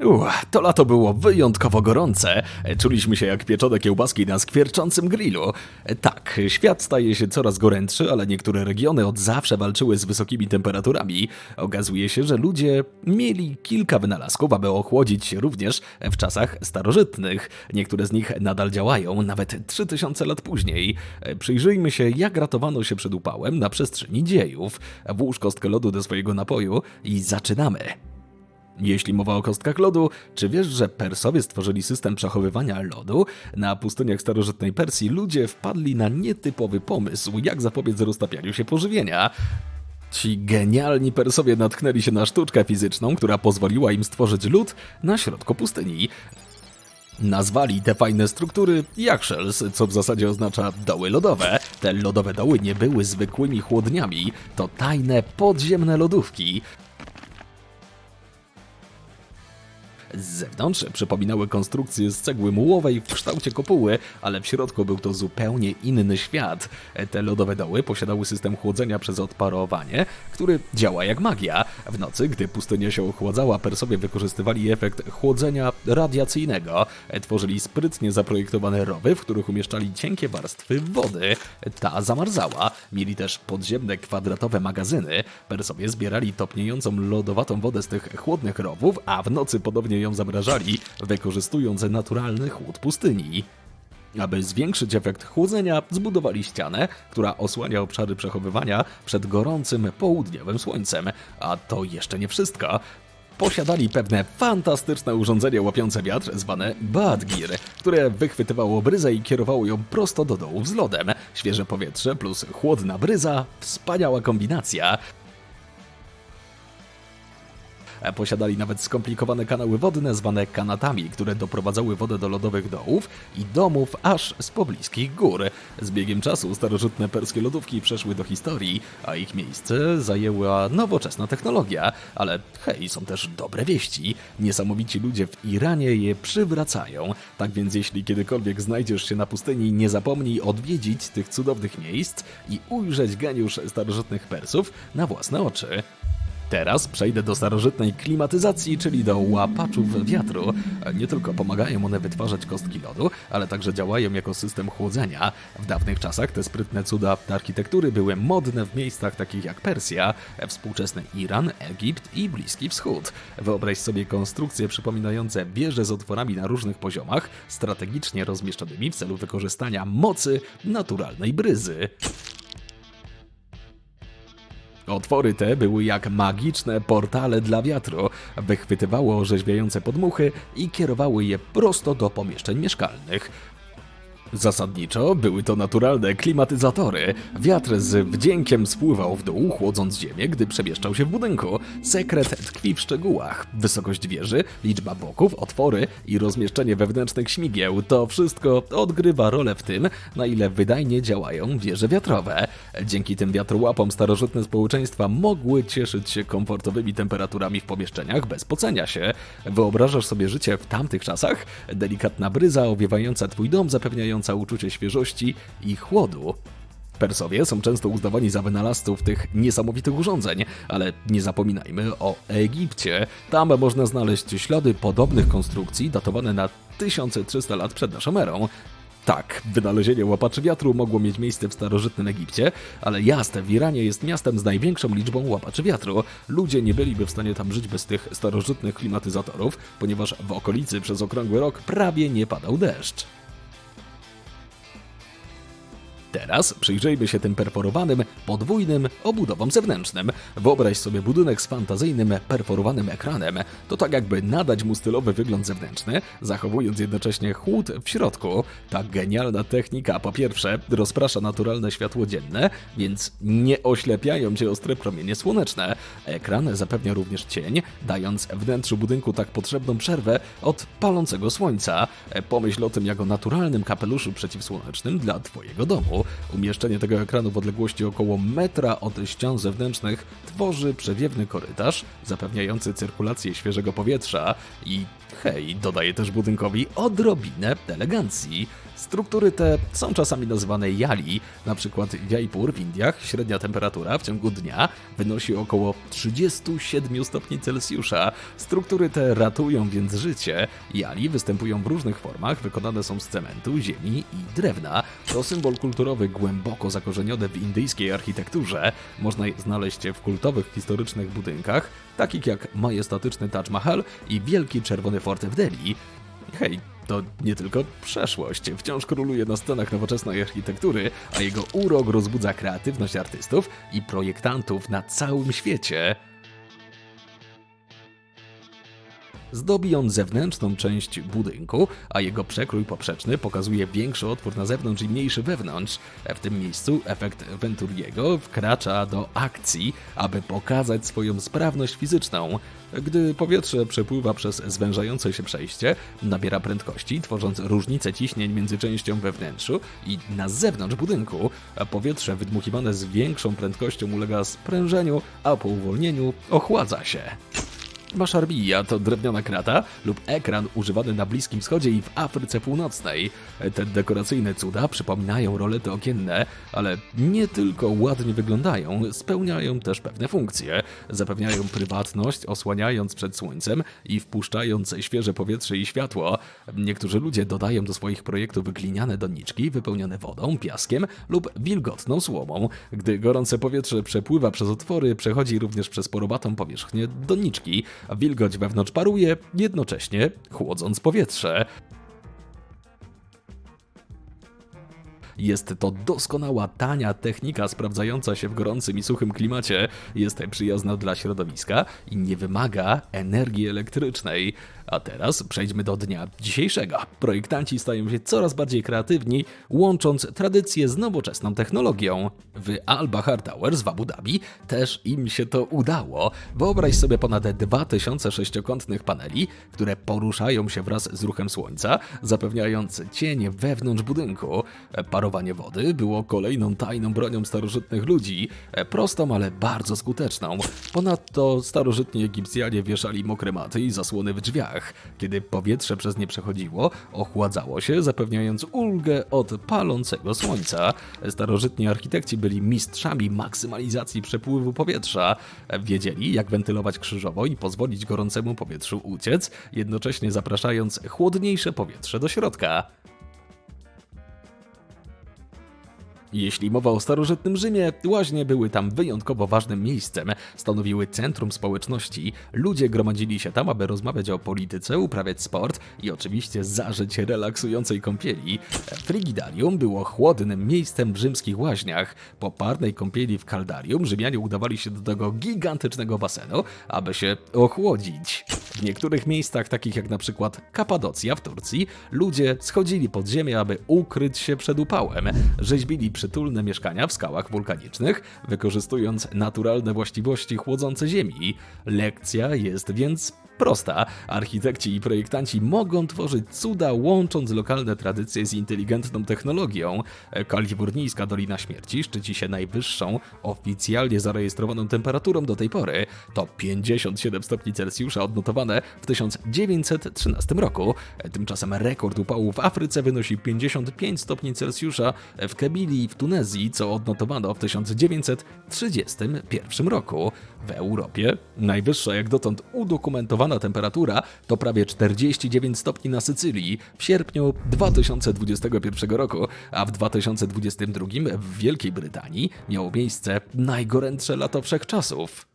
Uch, to lato było wyjątkowo gorące. Czuliśmy się jak pieczone kiełbaski na skwierczącym grillu. Tak, świat staje się coraz gorętszy, ale niektóre regiony od zawsze walczyły z wysokimi temperaturami. Okazuje się, że ludzie mieli kilka wynalazków, aby ochłodzić się również w czasach starożytnych. Niektóre z nich nadal działają, nawet 3000 lat później. Przyjrzyjmy się, jak ratowano się przed upałem na przestrzeni dziejów. Włóż kostkę lodu do swojego napoju i zaczynamy. Jeśli mowa o kostkach lodu, czy wiesz, że Persowie stworzyli system przechowywania lodu? Na pustyniach starożytnej Persji ludzie wpadli na nietypowy pomysł, jak zapobiec roztapianiu się pożywienia. Ci genialni Persowie natknęli się na sztuczkę fizyczną, która pozwoliła im stworzyć lód na środku pustyni. Nazwali te fajne struktury Yakshells, co w zasadzie oznacza doły lodowe. Te lodowe doły nie były zwykłymi chłodniami, to tajne podziemne lodówki. Z zewnątrz przypominały konstrukcje z cegły mułowej w kształcie kopuły, ale w środku był to zupełnie inny świat. Te lodowe doły posiadały system chłodzenia przez odparowanie, który działa jak magia. W nocy, gdy pustynia się ochładzała, Persowie wykorzystywali efekt chłodzenia radiacyjnego. Tworzyli sprytnie zaprojektowane rowy, w których umieszczali cienkie warstwy wody. Ta zamarzała. Mieli też podziemne kwadratowe magazyny. Persowie zbierali topniejącą lodowatą wodę z tych chłodnych rowów, a w nocy podobnie ją zamrażali, wykorzystując naturalny chłód pustyni. Aby zwiększyć efekt chłodzenia, zbudowali ścianę, która osłania obszary przechowywania przed gorącym południowym słońcem. A to jeszcze nie wszystko. Posiadali pewne fantastyczne urządzenie łapiące wiatr zwane Badgir, które wychwytywało bryzę i kierowało ją prosto do dołów z lodem. Świeże powietrze plus chłodna bryza wspaniała kombinacja. Posiadali nawet skomplikowane kanały wodne zwane kanatami, które doprowadzały wodę do lodowych dołów i domów aż z pobliskich gór. Z biegiem czasu starożytne perskie lodówki przeszły do historii, a ich miejsce zajęła nowoczesna technologia. Ale hej, są też dobre wieści. Niesamowici ludzie w Iranie je przywracają. Tak więc jeśli kiedykolwiek znajdziesz się na pustyni, nie zapomnij odwiedzić tych cudownych miejsc i ujrzeć geniusz starożytnych Persów na własne oczy. Teraz przejdę do starożytnej klimatyzacji, czyli do łapaczów wiatru. Nie tylko pomagają one wytwarzać kostki lodu, ale także działają jako system chłodzenia. W dawnych czasach te sprytne cuda architektury były modne w miejscach takich jak Persja, współczesny Iran, Egipt i Bliski Wschód. Wyobraź sobie konstrukcje przypominające wieże z otworami na różnych poziomach, strategicznie rozmieszczonymi w celu wykorzystania mocy naturalnej bryzy. Otwory te były jak magiczne portale dla wiatru, wychwytywały orzeźwiające podmuchy i kierowały je prosto do pomieszczeń mieszkalnych. Zasadniczo były to naturalne klimatyzatory. Wiatr z wdziękiem spływał w dół, chłodząc ziemię, gdy przemieszczał się w budynku. Sekret tkwi w szczegółach. Wysokość wieży, liczba boków, otwory i rozmieszczenie wewnętrznych śmigieł to wszystko odgrywa rolę w tym, na ile wydajnie działają wieże wiatrowe. Dzięki tym wiatrołapom starożytne społeczeństwa mogły cieszyć się komfortowymi temperaturami w pomieszczeniach bez pocenia się. Wyobrażasz sobie życie w tamtych czasach? Delikatna bryza owiewająca twój dom, zapewniająca uczucie świeżości i chłodu. Persowie są często uznawani za wynalazców tych niesamowitych urządzeń, ale nie zapominajmy o Egipcie. Tam można znaleźć ślady podobnych konstrukcji datowane na 1300 lat przed naszą erą. Tak, wynalezienie łapaczy wiatru mogło mieć miejsce w starożytnym Egipcie, ale Jazd w Iranie jest miastem z największą liczbą łapaczy wiatru. Ludzie nie byliby w stanie tam żyć bez tych starożytnych klimatyzatorów, ponieważ w okolicy przez okrągły rok prawie nie padał deszcz. Teraz przyjrzyjmy się tym perforowanym, podwójnym obudowom zewnętrznym. Wyobraź sobie budynek z fantazyjnym, perforowanym ekranem. To tak jakby nadać mu stylowy wygląd zewnętrzny, zachowując jednocześnie chłód w środku. Ta genialna technika po pierwsze rozprasza naturalne światło dzienne, więc nie oślepiają cię ostre promienie słoneczne. Ekran zapewnia również cień, dając wnętrzu budynku tak potrzebną przerwę od palącego słońca. Pomyśl o tym jako naturalnym kapeluszu przeciwsłonecznym dla twojego domu. Umieszczenie tego ekranu w odległości około metra od ścian zewnętrznych tworzy przewiewny korytarz zapewniający cyrkulację świeżego powietrza i hej, dodaje też budynkowi odrobinę elegancji. Struktury te są czasami nazywane jali, na przykład w Jaipur w Indiach średnia temperatura w ciągu dnia wynosi około 37 stopni Celsjusza. Struktury te ratują więc życie. Jali występują w różnych formach, wykonane są z cementu, ziemi i drewna. To symbol kulturowy głęboko zakorzeniony w indyjskiej architekturze. Można je znaleźć w kultowych historycznych budynkach, takich jak majestatyczny Taj Mahal i wielki czerwony fort w Delhi. Hej, to nie tylko przeszłość. Wciąż króluje na scenach nowoczesnej architektury, a jego urok rozbudza kreatywność artystów i projektantów na całym świecie. Zdobi on zewnętrzną część budynku, a jego przekrój poprzeczny pokazuje większy otwór na zewnątrz i mniejszy wewnątrz. W tym miejscu efekt Venturiego wkracza do akcji, aby pokazać swoją sprawność fizyczną. Gdy powietrze przepływa przez zwężające się przejście, nabiera prędkości, tworząc różnicę ciśnień między częścią we wnętrzu i na zewnątrz budynku. Powietrze wydmuchiwane z większą prędkością ulega sprężeniu, a po uwolnieniu ochładza się. Maszarbija to drewniana krata lub ekran używany na Bliskim Wschodzie i w Afryce Północnej. Te dekoracyjne cuda przypominają rolety okienne, ale nie tylko ładnie wyglądają, spełniają też pewne funkcje. Zapewniają prywatność, osłaniając przed słońcem i wpuszczając świeże powietrze i światło. Niektórzy ludzie dodają do swoich projektów gliniane doniczki wypełnione wodą, piaskiem lub wilgotną słomą. Gdy gorące powietrze przepływa przez otwory, przechodzi również przez porobatą powierzchnię doniczki, a wilgoć wewnątrz paruje, jednocześnie chłodząc powietrze. Jest to doskonała, tania technika sprawdzająca się w gorącym i suchym klimacie. Jest przyjazna dla środowiska i nie wymaga energii elektrycznej. A teraz przejdźmy do dnia dzisiejszego. Projektanci stają się coraz bardziej kreatywni, łącząc tradycję z nowoczesną technologią. W Al Bahar Towers w Abu Dhabi też im się to udało. Wyobraź sobie ponad 2000 sześciokątnych paneli, które poruszają się wraz z ruchem słońca, zapewniając cień wewnątrz budynku. Parowanie wody było kolejną tajną bronią starożytnych ludzi, prostą, ale bardzo skuteczną. Ponadto starożytni Egipcjanie wieszali mokre maty i zasłony w drzwiach. Kiedy powietrze przez nie przechodziło, ochładzało się, zapewniając ulgę od palącego słońca. Starożytni architekci byli mistrzami maksymalizacji przepływu powietrza. Wiedzieli, jak wentylować krzyżowo i pozwolić gorącemu powietrzu uciec, jednocześnie zapraszając chłodniejsze powietrze do środka. Jeśli mowa o starożytnym Rzymie, łaźnie były tam wyjątkowo ważnym miejscem, stanowiły centrum społeczności. Ludzie gromadzili się tam, aby rozmawiać o polityce, uprawiać sport i oczywiście zażyć relaksującej kąpieli. Frigidarium było chłodnym miejscem w rzymskich łaźniach. Po parnej kąpieli w Kaldarium Rzymianie udawali się do tego gigantycznego basenu, aby się ochłodzić. W niektórych miejscach, takich jak na przykład Kapadocja w Turcji, ludzie schodzili pod ziemię, aby ukryć się przed upałem. Rzeźbili przytulne mieszkania w skałach wulkanicznych, wykorzystując naturalne właściwości chłodzące Ziemi. Lekcja jest więc prosta. Architekci i projektanci mogą tworzyć cuda, łącząc lokalne tradycje z inteligentną technologią. Kalifornijska Dolina Śmierci szczyci się najwyższą, oficjalnie zarejestrowaną temperaturą do tej pory. To 57 stopni Celsjusza odnotowane w 1913 roku. Tymczasem rekord upału w Afryce wynosi 55 stopni Celsjusza w Kebilii w Tunezji, co odnotowano w 1931 roku. W Europie najwyższa jak dotąd udokumentowana temperatura to prawie 49 stopni na Sycylii w sierpniu 2021 roku, a w 2022 w Wielkiej Brytanii miało miejsce najgorętsze lato wszechczasów.